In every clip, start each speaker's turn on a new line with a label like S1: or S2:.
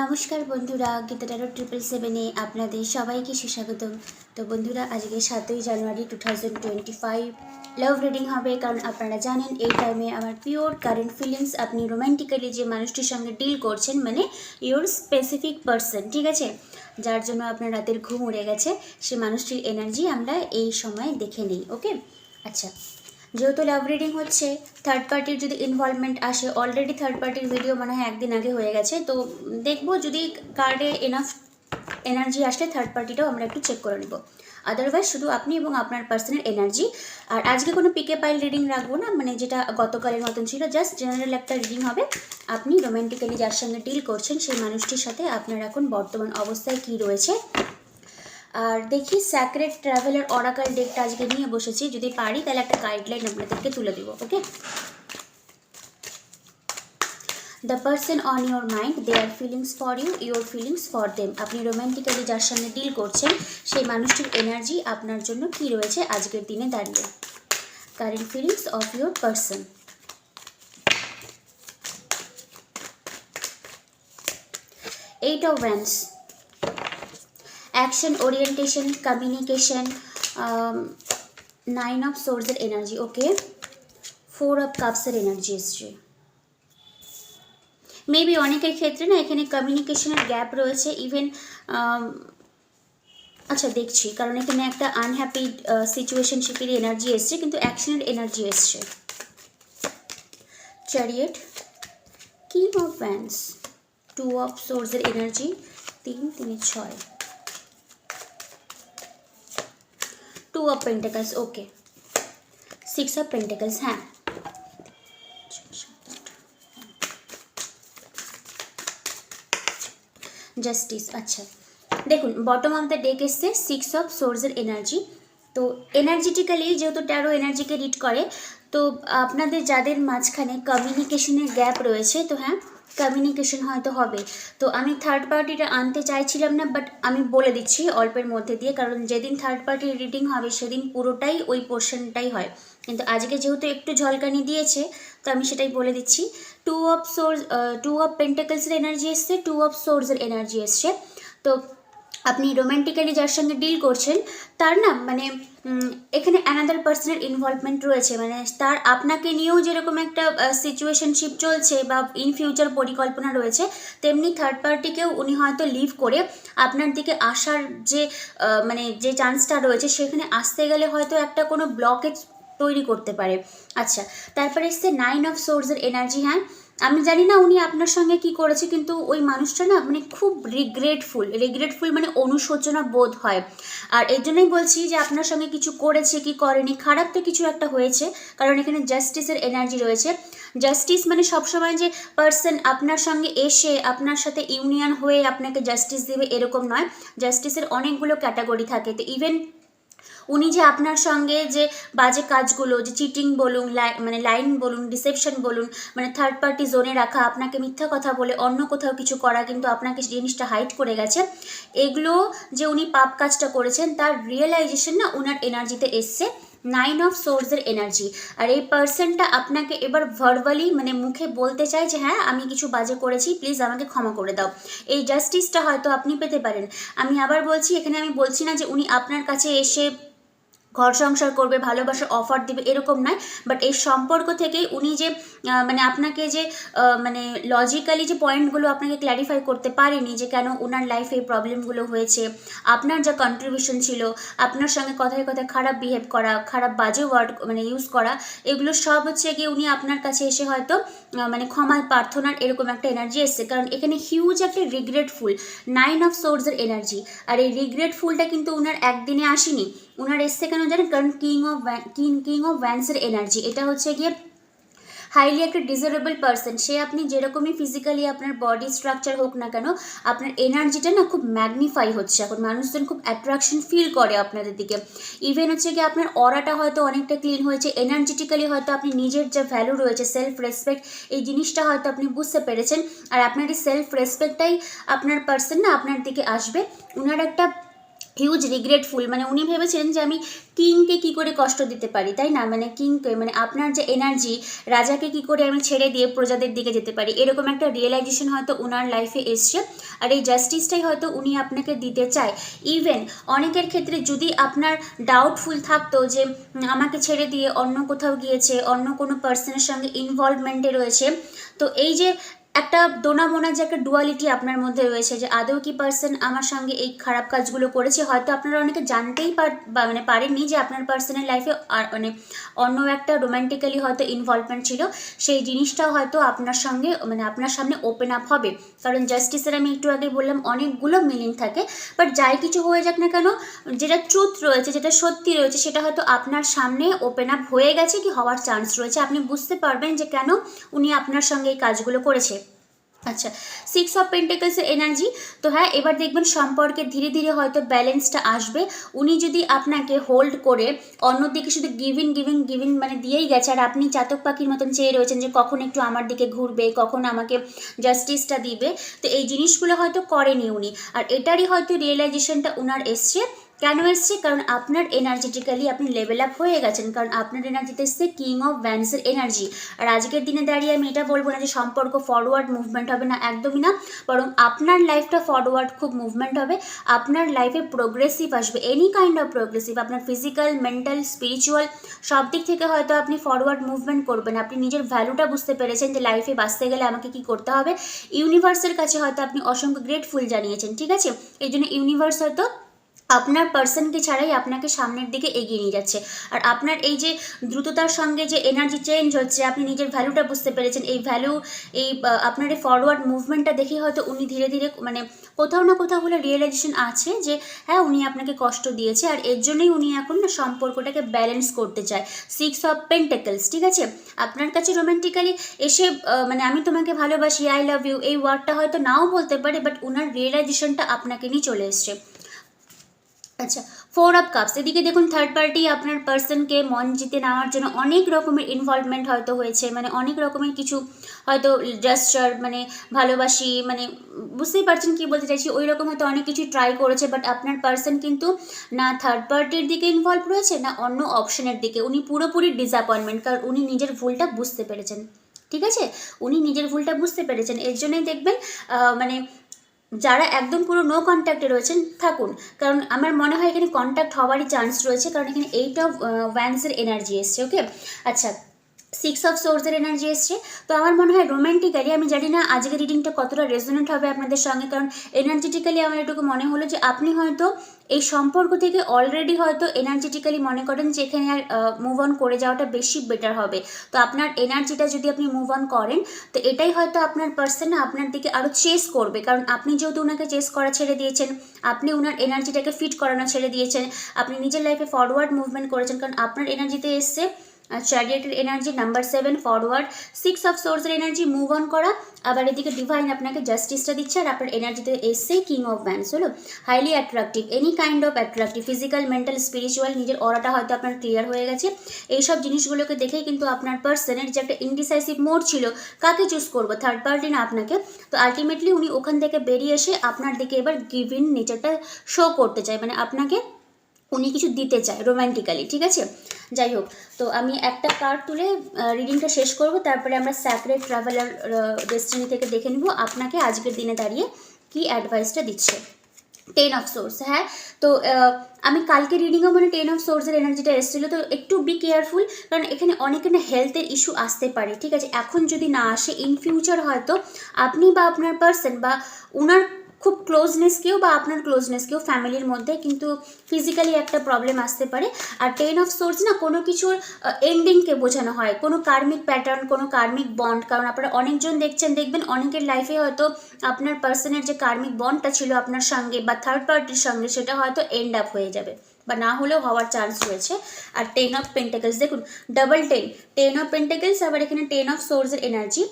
S1: নমস্কার বন্ধুরা গীতাটারো ট্রিপল সেভেনে আপনাদের সবাইকে সুস্বাগতম। তো বন্ধুরা, আজকে সাতই জানুয়ারি two thousand twenty five love reading হবে। কারণ আপনারা জানেন, এই টাইমে আমার পিওর কারেন্ট ফিলিংস আপনি রোম্যান্টিক্যালি যে মানুষটির সঙ্গে ডিল করছেন মানে ইওর স্পেসিফিক পার্সন ঠিক আছে? যার জন্য আপনার রাতের ঘুম উড়ে গেছে, সে মানুষটির এনার্জি আমরা এই সময় দেখে নিই ওকে আচ্ছা যেহেতু লাভ রিডিং হচ্ছে থার্ড পার্টির যদি ইনভলভমেন্ট আসে অলরেডি থার্ড পার্টির ভিডিও মনে হয় একদিন আগে হয়ে গেছে, তো দেখব যদি কার্ডে এনাফ এনার্জি আসলে থার্ড পার্টিটাও আমরা একটু চেক করে নেব। আদারওয়াইজ শুধু আপনি এবং আপনার পার্সোনাল এনার্জি আর আজকে কোনো পিকে পাইল রিডিং রাখব না মানে যেটা গতকালের মতন ছিল জাস্ট জেনারেল একটা রিডিং হবে। আপনি রোম্যান্টিক্যালি যার সঙ্গে ডিল করছেন, সেই মানুষটির সাথে আপনার এখন বর্তমান অবস্থায় কী রয়েছে আর দেখি স্যাক্রেট ট্রাভেলার অরাকাল ডেকটা আজকে নিয়ে বসেছি। যদি পারি, তাহলে একটা গাইডলাইন আপনাদেরকে তুলে দেবো okay the person on your mind they are feelings for you your feelings for them আপনি রোম্যান্টিক্যালি যার সামনে ডিল করছেন, সেই মানুষটির এনার্জি আপনার জন্য কী রয়েছে আজকের দিনে দাঁড়িয়ে? Current feelings of your person eight of wands action orientation communication nine of সোর্সের এনার্জি ওকে ফোর অফ কাপসের এনার্জি এসছে মেবি অনেকের ক্ষেত্রে না এখানে কমিউনিকেশনের গ্যাপ রয়েছে ইভেন আচ্ছা দেখছি, কারণ এখানে একটা আনহ্যাপি সিচুয়েশনশিপের এনার্জি এসছে, কিন্তু অ্যাকশনের এনার্জি এসছে। Chariot king of wands two of সোর্সের এনার্জি তিন তিন, ছয়। Two of pentacles okay six of pentacles হ্যাঁ জাস্টিস আচ্ছা দেখুন বটম অফ দ্য ডেক এসছে সিক্স অফ সোর্সের এনার্জি তো এনার্জেটিক্যালি যেহেতু ট্যারো এনার্জিকে রিড করে তো আপনাদের যাদের মাঝখানে কমিউনিকেশনের গ্যাপ রয়েছে তো হ্যাঁ কমিউনিকেশন হয়তো হবে। তো আমি থার্ড পার্টিটা আনতে চাইছিলাম না বাট আমি বলে দিচ্ছি অল্পের মধ্যে দিয়ে, কারণ যেদিন থার্ড পার্টি রিডিং হবে সেদিন পুরোটাই ওই পোর্শনটাই হয়। কিন্তু আজকে যেহেতু একটু ঝলকানি দিয়েছে, তো আমি সেটাই বলে দিচ্ছি। Two of swords two of পেন্টাকলসের energy এসছে টু অফ সোর্সের এনার্জি এসছে। তো আপনি রোম্যান্টিক্যালি যার সঙ্গে ডিল করছেন, তার না মানে এখানে অ্যানাদার পার্সনের ইনভলভমেন্ট রয়েছে। মানে তার আপনাকে নিয়েও যেরকম একটা সিচুয়েশনশিপ চলছে বা ইন ফিউচার পরিকল্পনা রয়েছে, তেমনি থার্ড পার্টিকেও উনি হয়তো লিভ করে আপনার দিকে আসার যে মানে যে চান্সটা রয়েছে, সেখানে আসতে গেলে হয়তো একটা কোনো ব্লকেজ তৈরি করতে পারে। আচ্ছা তারপরে এসছে নাইন অফ সোর্সের এনার্জি হ্যাঁ? আমি জানি না উনি আপনার সঙ্গে কি করেছে, কিন্তু ওই মানুষটা না মানে খুব রিগ্রেটফুল রিগ্রেটফুল মানে অনুশোচনা বোধ হয়। আর এই জন্যই বলছি যে আপনার সঙ্গে কিছু করেছে কি করেনি, খারাপ তো কিছু একটা হয়েছে, কারণ এখানে জাস্টিসের এনার্জি রয়েছে। জাস্টিস মানে সবসময় যে পার্সন আপনার সঙ্গে এসে আপনার সাথে ইউনিয়ন হয়ে আপনাকে জাস্টিস দেবে এরকম নয়। জাস্টিসের অনেকগুলো ক্যাটাগরি থাকে, তো ইভেন উনি যে আপনার সঙ্গে যে বাজে কাজগুলো, যে চিটিং বলুন, লাই- মানে লাইন বলুন ডিসেপশন বলুন মানে থার্ড পার্টি জোনে রাখা, আপনাকে মিথ্যা কথা বলে অন্য কোথাও কিছু করা, কিন্তু আপনাকে জিনিসটা হাইড করে গেছে, এগুলো যে উনি পাপ কাজটা করেছেন, তার রিয়েলাইজেশন না ওনার এনার্জিতে এসছে নাইন অফ সোর্সের এনার্জি আর এই পার্সনটা আপনাকে এবার ভার্বালি মানে মুখে বলতে চায় যে হ্যাঁ আমি কিছু বাজে করেছি প্লিজ আমাকে ক্ষমা করে দাও। এই জাস্টিসটা হয়তো আপনি পেতে পারেন। আমি আবার বলছি, এখানে আমি বলছি না যে উনি আপনার কাছে এসে ঘর সংসার করবে ভালোবাসার অফার দিবে, এরকম নয়। বাট এই সম্পর্ক থেকেই উনি যে মানে আপনাকে যে মানে লজিক্যালি যে পয়েন্টগুলো আপনাকে ক্ল্যারিফাই করতে পারেনি যে কেন ওনার লাইফে এই প্রবলেমগুলো হয়েছে, আপনার যা কন্ট্রিবিউশন ছিল, আপনার সঙ্গে কথায় কথায় খারাপ বিহেভ করা, খারাপ বাজে ওয়ার্ড মানে ইউজ করা, এগুলো সব হচ্ছে গিয়ে উনি আপনার কাছে এসে হয়তো মানে ক্ষমা প্রার্থনার এরকম একটা এনার্জি এসছে। কারণ এখানে হিউজ একটা রিগ্রেটফুল নাইন অফ সোর্সের এনার্জি আর এই রিগ্রেটফুলটা কিন্তু ওনার একদিনে আসেনি। ওনার এসছে কেন জানেন? কারণ king of king king of ভ্যান্সের energy এটা হচ্ছে গিয়ে হাইলি একটা ডিজারেবল পার্সন সে আপনি যেরকমই ফিজিক্যালি আপনার বডি স্ট্রাকচার হোক না কেন, আপনার এনার্জিটা না খুব ম্যাগনিফাই হচ্ছে এখন। মানুষজন খুব অ্যাট্রাকশন ফিল করে আপনাদের দিকে। ইভেন হচ্ছে কি আপনার অরাটা হয়তো অনেকটা ক্লিন হয়েছে। এনার্জেটিক্যালি হয়তো আপনি নিজের যে ভ্যালু রয়েছে সেলফ রেসপেক্ট এই জিনিসটা হয়তো আপনি বুঝতে পেরেছেন। আর আপনার এই সেলফ রেসপেক্টটাই আপনার পার্সন না আপনার দিকে আসবে। ওনার একটা হিউজ রিগ্রেটফুল মানে উনি ভেবেছিলেন যে আমি কিংকে কি করে কষ্ট দিতে পারি, তাই না? মানে কিংকে মানে আপনার যে এনার্জি রাজাকে কি করে আমি ছেড়ে দিয়ে প্রজাদের দিকে যেতে পারি? এরকম একটা রিয়েলাইজেশন হয়তো ওনার লাইফে এসছে। আর এই জাস্টিসটাই হয়তো উনি আপনাকে দিতে চায়। ইভেন অনেকের ক্ষেত্রে যদি আপনার ডাউটফুল থাকতো যে আমাকে ছেড়ে দিয়ে অন্য কোথাও গিয়েছে, অন্য কোনো পার্সনের সঙ্গে ইনভলভমেন্টে রয়েছে, তো এই যে একটা দোনা মোনা যে একটা ডুয়ালিটি আপনার মধ্যে রয়েছে যে আদৌ কি পার্সন আমার সঙ্গে এই খারাপ কাজগুলো করেছে, হয়তো আপনারা অনেকে জানতেই পার মানে পারেননি যে আপনার পার্সনের লাইফে আর মানে অন্য একটা রোম্যান্টিক্যালি হয়তো ইনভলভমেন্ট ছিল, সেই জিনিসটাও হয়তো আপনার সঙ্গে মানে আপনার সামনে ওপেন আপ হবে। কারণ জাস্টিসের আমি একটু আগে বললাম, অনেকগুলো মিনিং থাকে। বাট যাই কিছু হয়ে যাক না কেন, যেটা ট্রুথ রয়েছে, যেটা সত্যি রয়েছে, সেটা হয়তো আপনার সামনে ওপেন আপ হয়ে গেছে কি হওয়ার চান্স রয়েছে। আপনি বুঝতে পারবেন যে কেন উনি আপনার সঙ্গে এই কাজগুলো করেছে। আচ্ছা সিক্স অফ পেন্টেকলসের এনার্জি তো হ্যাঁ এবার দেখবেন সম্পর্কে ধীরে ধীরে হয়তো ব্যালেন্সটা আসবে। উনি যদি আপনাকে হোল্ড করে, অন্যদিকে শুধু গিভিং গিভিং গিভিং মানে দিয়েই গেছে, আর আপনি চাতক পাখির মতন চেয়ে রয়েছেন যে কখন একটু আমার দিকে ঘুরবে, কখন আমাকে জাস্টিসটা দিবে, তো এই জিনিসগুলো হয়তো করেনি উনি। আর এটারই হয়তো রিয়েলাইজেশনটা উনার এসছে। কেন এসছে? কারণ আপনার এনার্জেটিক্যালি আপনি লেভেল আপ হয়ে গেছেন। কারণ আপনার এনার্জিতে এসছে কিং অফ ভ্যান্সের এনার্জি আর আজকের দিনে দাঁড়িয়ে আমি এটা বলব না যে সম্পর্ক ফরওয়ার্ড মুভমেন্ট হবে না, একদমই না। বরং আপনার লাইফটা ফরওয়ার্ড খুব মুভমেন্ট হবে। আপনার লাইফে প্রোগ্রেসিভ আসবে। এনি কাইন্ড অফ প্রোগ্রেসিভ আপনার ফিজিক্যাল মেন্টাল স্পিরিচুয়াল সব দিক থেকে হয়তো আপনি ফরওয়ার্ড মুভমেন্ট করবেন। আপনি নিজের ভ্যালুটা বুঝতে পেরেছেন যে লাইফে বাঁচতে গেলে আমাকে কি করতে হবে। ইউনিভার্সের কাছে হয়তো আপনি অসংখ্য গ্রেটফুল জানিয়েছেন, ঠিক আছে? এই জন্য ইউনিভার্স হয়তো আপনার পার্সনকে ছাড়াই আপনাকে সামনের দিকে এগিয়ে নিয়ে যাচ্ছে। আর আপনার এই যে দ্রুততার সঙ্গে যে এনার্জি চেঞ্জ হচ্ছে, আপনি নিজের ভ্যালুটা বুঝতে পেরেছেন, এই ভ্যালু এই আপনার এই ফরওয়ার্ড মুভমেন্টটা দেখে হয়তো উনি ধীরে ধীরে মানে কোথাও না কোথাও হলে রিয়েলাইজেশন আছে যে হ্যাঁ উনি আপনাকে কষ্ট দিয়েছে আর এর জন্যই উনি এখন না সম্পর্কটাকে ব্যালেন্স করতে চায়। সিক্স অফ পেন্টেকলস ঠিক আছে? আপনার কাছে রোমান্টিক্যালি এসে মানে আমি তোমাকে ভালোবাসি আই লাভ ইউ এই ওয়ার্ডটা হয়তো নাও বলতে পারে বাট ওনার রিয়েলাইজেশনটা আপনাকে নিয়ে চলে এসছে। আচ্ছা ফোর অফ কাপস এদিকে দেখুন থার্ড পার্টি আপনার পার্সনকে মন জিতে নেওয়ার জন্য অনেক রকমের ইনভলভমেন্ট হয়তো হয়েছে। মানে অনেক রকমের কিছু হয়তো জাস্টার মানে ভালোবাসি মানে বুঝতেই পারছেন কি বলতে চাইছি? ওই রকম হয়তো অনেক কিছু ট্রাই করেছে বাট আপনার পার্সন কিন্তু না থার্ড পার্টির দিকে ইনভলভ রয়েছে, না অন্য অপশনের দিকে। উনি পুরোপুরি ডিসঅ্যাপয়েন্টমেন্ট কারণ উনি নিজের ভুলটা বুঝতে পেরেছেন। ঠিক আছে? উনি নিজের ভুলটা বুঝতে পেরেছেন। এর জন্যই দেখবেন মানে যারা একদম পুরো নো কন্ট্যাক্টে রয়েছেন, থাকুন। কারণ আমার মনে হয় এখানে কন্ট্যাক্ট হওয়ারই চান্স রয়েছে, কারণ এখানে এইট অফ ওয়ান্সের এনার্জি এসছে ওকে আচ্ছা সিক্স অফ সোর্সের এনার্জি এসছে। তো আমার মনে হয় রোম্যান্টিক্যালি আমি জানি না আজকের রিডিংটা কতটা রেজোনেন্ট হবে আপনাদের সঙ্গে, কারণ এনার্জেটিক্যালি আমার এটুকু মনে হলো যে আপনি হয়তো এই সম্পর্ক থেকে অলরেডি হয়তো এনার্জেটিক্যালি মনে করেন যে এখানে আর মুভ অন করে যাওয়াটা বেশি বেটার হবে। তো আপনার এনার্জিটা যদি আপনি মুভ অন করেন, তো এটাই হয়তো আপনার পার্সন আপনার দিকে আরও চেস করবে। কারণ আপনি যেহেতু ওনাকে চেস করা ছেড়ে দিয়েছেন, আপনি ওনার এনার্জিটাকে ফিট করানো ছেড়ে দিয়েছেন, আপনি নিজের লাইফে ফরওয়ার্ড মুভমেন্ট করেছেন, কারণ আপনার এনার্জিতে এসছে চ্যারিয়েটের energy number seven forward six of সোর্সের এনার্জি মুভ অন করা। আবার এদিকে ডিভাইন আপনাকে জাস্টিসটা দিচ্ছে, আর আপনার এনার্জিতে এসছে কিং অফ ব্যান্ডস হলো? Highly attractive any kind of attractive physical mental spiritual নিজের অরাটা হয়তো আপনার ক্লিয়ার হয়ে গেছে। এইসব জিনিসগুলোকে দেখেই কিন্তু আপনার পার্সনের যে একটা ইনডিসাইসিভ মোড ছিল, কাকে চুজ করব? থার্ড পার্টি না আপনাকে। তো আলটিমেটলি উনি ওখান থেকে বেরিয়ে এসে আপনার দিকে এবার গিভিন নেচারটা শো করতে চায়। মানে আপনাকে উনি কিছু দিতে চায় রোম্যান্টিক্যালি ঠিক আছে? যাই হোক, তো আমি একটা কার্ড তুলে রিডিংটা শেষ করব, তারপরে আমরা স্যাক্রেড ট্রাভেলার ডেস্টিনি থেকে দেখে নিব আপনাকে আজকের দিনে দাঁড়িয়ে কি অ্যাডভাইসটা দিচ্ছে। টেন অফ সোর্স হ্যাঁ? তো আমি কালকে রিডিংও মানে টেন অফ সোর্সের এনার্জিটা এসেছিল, তো একটু বি কেয়ারফুল কারণ এখানে অনেক না হেলথের ইস্যু আসতে পারে, ঠিক আছে? এখন যদি না আসে ইন ফিউচার হয়তো আপনি বা আপনার পার্সন বা উনার খুব ক্লোজনেস কেউ বা আপনার ক্লোজনেস কেউ ফ্যামিলির মধ্যে কিন্তু ফিজিক্যালি একটা প্রবলেম আসতে পারে। আর টেন অফ সোর্স না কোনো কিছুর এন্ডিংকে বোঝানো হয়। কোনো কার্মিক প্যাটার্ন কোনো কার্মিক বন্ড কারণ আপনারা অনেকজন দেখছেন, দেখবেন অনেকের লাইফে হয়তো আপনার পার্সনের যে কার্মিক বন্ডটা ছিল আপনার সঙ্গে বা থার্ড পার্টির সঙ্গে, সেটা হয়তো এন্ড আপ হয়ে যাবে বা না হলেও হওয়ার চান্স রয়েছে। আর টেন অফ পেন্টাকেলস দেখুন double ten ten of pentacles আবার এখানে টেন অফ সোর্সের এনার্জি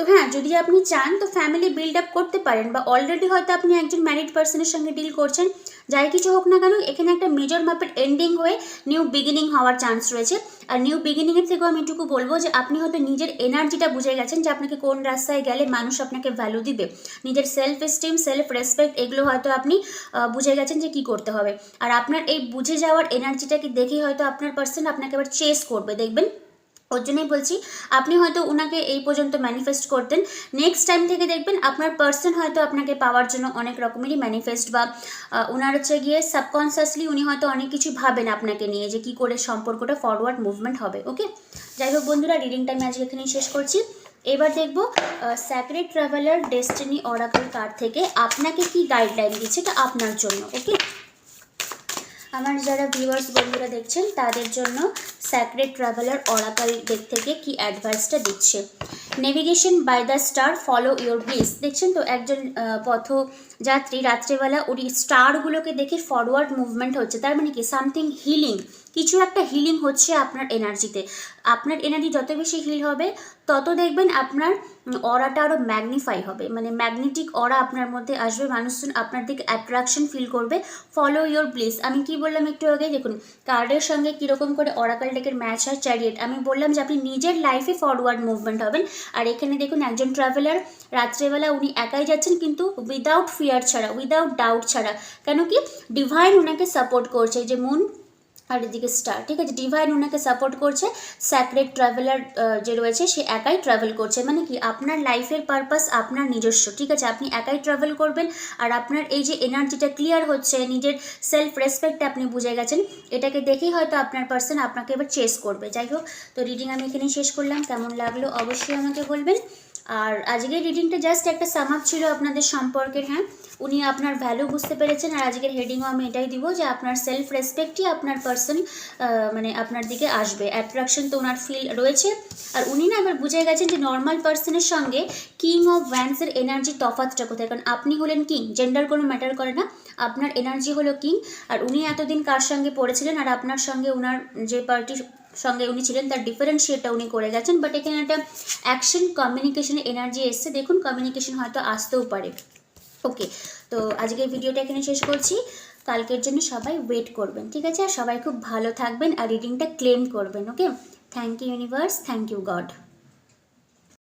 S1: তো হ্যাঁ যদি আপনি চান তো ফ্যামিলি বিল্ড আপ করতে পারেন বা অলরেডি হয়তো আপনি একজন ম্যারিড পার্সনের সঙ্গে ডিল করছেন, যাই কিছু হোক না কেন, এখানে একটা মেজর মাপের এন্ডিং হয়ে নিউ বিগিনিং হওয়ার চান্স রয়েছে। আর নিউ বিগিনিংয়ের থেকেও আমি এটুকু বলব যে আপনি হয়তো নিজের এনার্জিটা বুঝে গেছেন যে আপনাকে কোন রাস্তায় গেলে মানুষ আপনাকে ভ্যালু দিবে। নিজের সেলফ এস্টিম সেলফ রেসপেক্ট এগুলো হয়তো আপনি বুঝে গেছেন যে কি করতে হবে। আর আপনার এই বুঝে যাওয়ার এনার্জিটাকে দেখেই হয়তো আপনার পার্সন আপনাকে আবার চেস করবে, দেখবেন? ওর জন্যই বলছি, আপনি হয়তো ওনাকে এই পর্যন্ত ম্যানিফেস্ট করতেন। নেক্সট টাইম থেকে দেখবেন আপনার পার্সন হয়তো আপনাকে পাওয়ার জন্য অনেক রকমেরই ম্যানিফেস্ট বা ওনার হচ্ছে গিয়ে সাবকনসিয়াসলি উনি হয়তো অনেক কিছু ভাবেন আপনাকে নিয়ে যে কি করে সম্পর্কটা ফরওয়ার্ড মুভমেন্ট হবে ওকে যাই হোক বন্ধুরা রিডিংটা আমি আজকে এখানেই শেষ করছি। এবার দেখব sacred traveller destiny oracle card থেকে আপনাকে কি গাইডলাইন দিচ্ছে এটা আপনার জন্য ওকে আমার যারা ভিউয়ার্স বন্ধুরা দেখছেন, তাদের জন্য স্যাক্রেড ট্রাভেলার অরাকাল দিক থেকে কি অ্যাডভাইসটা দিচ্ছে? Navigation by the star follow your bliss দেখছেন তো, একজন পথ পথযাত্রী রাত্রেবেলা ওই স্টারগুলোকে দেখে ফরওয়ার্ড মুভমেন্ট হচ্ছে। তার মানে কি? সামথিং হিলিং কিছু একটা হিলিং হচ্ছে আপনার এনার্জিতে আপনার এনার্জি যত বেশি হিল হবে, তত দেখবেন আপনার অরাটা আরও ম্যাগনিফাই হবে। মানে ম্যাগনেটিক অরা আপনার মধ্যে আসবে, মানুষজন আপনার দিকে অ্যাট্রাকশন ফিল করবে। ফলো ইওর ব্লিস আমি কি বললাম একটু আগে? দেখুন, কার্ডের সঙ্গে কীরকম করে অরাকাল ডেকের ম্যাচ হয় চ্যারিয়েট আমি বললাম যে আপনি নিজের লাইফে ফরওয়ার্ড মুভমেন্ট হবেন। আর এখানে দেখুন, একজন ট্রাভেলার রাত্রেবেলা উনি একাই যাচ্ছেন, কিন্তু উইদাউট ফিয়ার ছাড়া উইদাউট ডাউট ছাড়া। কেন কি? ডিভাইন ওনাকে সাপোর্ট করছে। যে মুন আর এদিকে স্টার ঠিক আছে? ডিভাইন ওনাকে সাপোর্ট করছে স্যাক্রেড ট্রাভেলার যে রয়েছে, সে একাই ট্রাভেল করছে। মানে কি? আপনার লাইফের পারপাস আপনার নিজস্ব, ঠিক আছে? আপনি একাই ট্রাভেল করবেন আর আপনার এই যে এনার্জিটা ক্লিয়ার হচ্ছে, নিজের সেলফ রেসপেক্ট আপনি বুঝে গেছেন, এটাকে দেখেই হয়তো আপনার পার্সন আপনাকে এবার চেস করবে। যাই হোক, তো রিডিং আমি এখানেই শেষ করলাম। কেমন লাগল অবশ্যই আমাকে বলবেন। আর আজকের রিডিংটা জাস্ট একটা সামাপ ছিল আপনাদের সম্পর্কের হ্যাঁ? উনি আপনার ভ্যালু বুঝতে পেরেছেন আর আজকের হেডিংও আমি এটাই দিব যে আপনার সেলফ রেসপেক্টই আপনার পার্সন মানে আপনার দিকে আসবে। অ্যাট্রাকশন তো ওনার ফিল রয়েছে। আর উনি না এবার বুঝে গেছেন যে নর্মাল পার্সনের সঙ্গে কিং অফ ভ্যান্সের এনার্জি তফাতটা কোথায়? কারণ আপনি হলেন কিং জেন্ডার কোনো ম্যাটার করে না। আপনার এনার্জি হলো কিং আর উনি এতদিন কার সঙ্গে পড়েছিলেন? আর আপনার সঙ্গে ওনার যে পার্টি সঙ্গে উনি ছিলেন, তার ডিফারেন্সিয়েটটা উনি করে গেছেন বাট এখানে একটা অ্যাকশন কমিউনিকেশনের এনার্জি এসছে। দেখুন কমিউনিকেশন হয়তো আসতেও পারে। ওকে তো আজকের ভিডিওটা এখানে শেষ করছি। কালকের জন্য সবাই ওয়েট করবেন, ঠিক আছে? আর সবাই খুব ভালো থাকবেন, আর রিডিংটা ক্লেম করবেন okay thank you universe thank you God